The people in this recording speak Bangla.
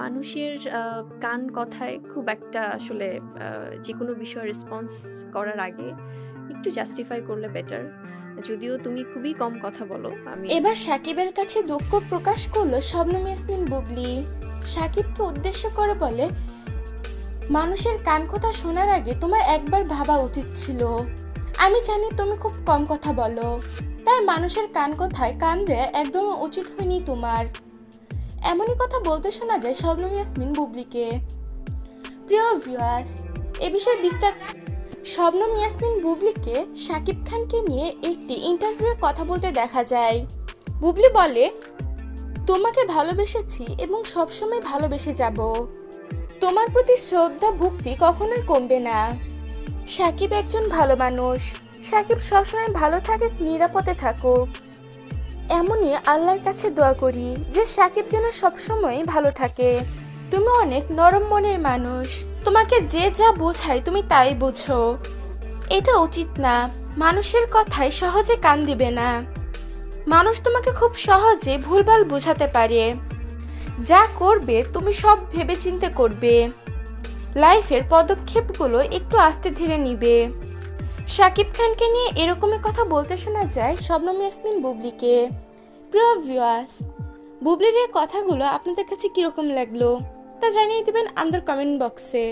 মানুষের কান কথায় খুব একটা আসলে যে কোনো বিষয়ে রেসপন্স করার আগে একটু জাস্টিফাই করলে বেটার যদিও তুমি খুবই কম কথা বলো, আমি এবার সাকিবের কাছে দুঃখ প্রকাশ করল শবনম ইয়াসমিন বুবলি। সাকিবকে উদ্দেশ্য করে বলে, মানুষের কান কথা শোনার আগে তোমার একবার ভাবা উচিত ছিল। আমি জানি তুমি খুব কম কথা বলো, তাই মানুষের কান কথায় কান দেয়া একদম উচিত হয়নি তোমার। এমনই কথা বলতে শোনা যায় শবনম ইয়াসমিন বুবলিকে। প্রিয় ভিউয়ার্স এ বিষয়ে বিস্তার, শবনম ইয়াসমিন বুবলিকে শাকিব খানকে নিয়ে একটি ইন্টারভিউয়ে কথা বলতে দেখা যায়। বুবলি বলে, তোমাকে ভালোবেসেছি এবং সবসময় ভালোবেসে যাব। তোমার প্রতি শ্রদ্ধা, ভক্তি কখনোই কমবে না। সাকিব একজন ভালো মানুষ। সাকিব সবসময় ভালো থাকে নিরাপদে থাকুক। এমনই আল্লাহর কাছে দোয়া করি যে সাকিব যেন সবসময় ভালো থাকে। তুমি অনেক নরম মনের মানুষ। তোমাকে যে যা বোঝায় তুমি তাই বোঝো। এটা উচিত না। মানুষের কথায় সহজে কান দিবে না। মানুষ তোমাকে খুব সহজে ভুলভাল বোঝাতে পারে। যা করবে তুমি সব ভেবে ভেবেচিন্তে করবে। লাইফের পদক্ষেপগুলো একটু আস্তে ধীরে নিবে। শাকিব খানকে নিয়ে এরকমই কথা বলতে শোনা যায় শবনম ইয়াসমিন বুবলিকে। প্রিয় ভিউয়ার্স বুবলির এই কথাগুলো আপনাদের কাছে কীরকম লাগল তা জানিয়ে দেবেন আমাদের কমেন্ট বক্সে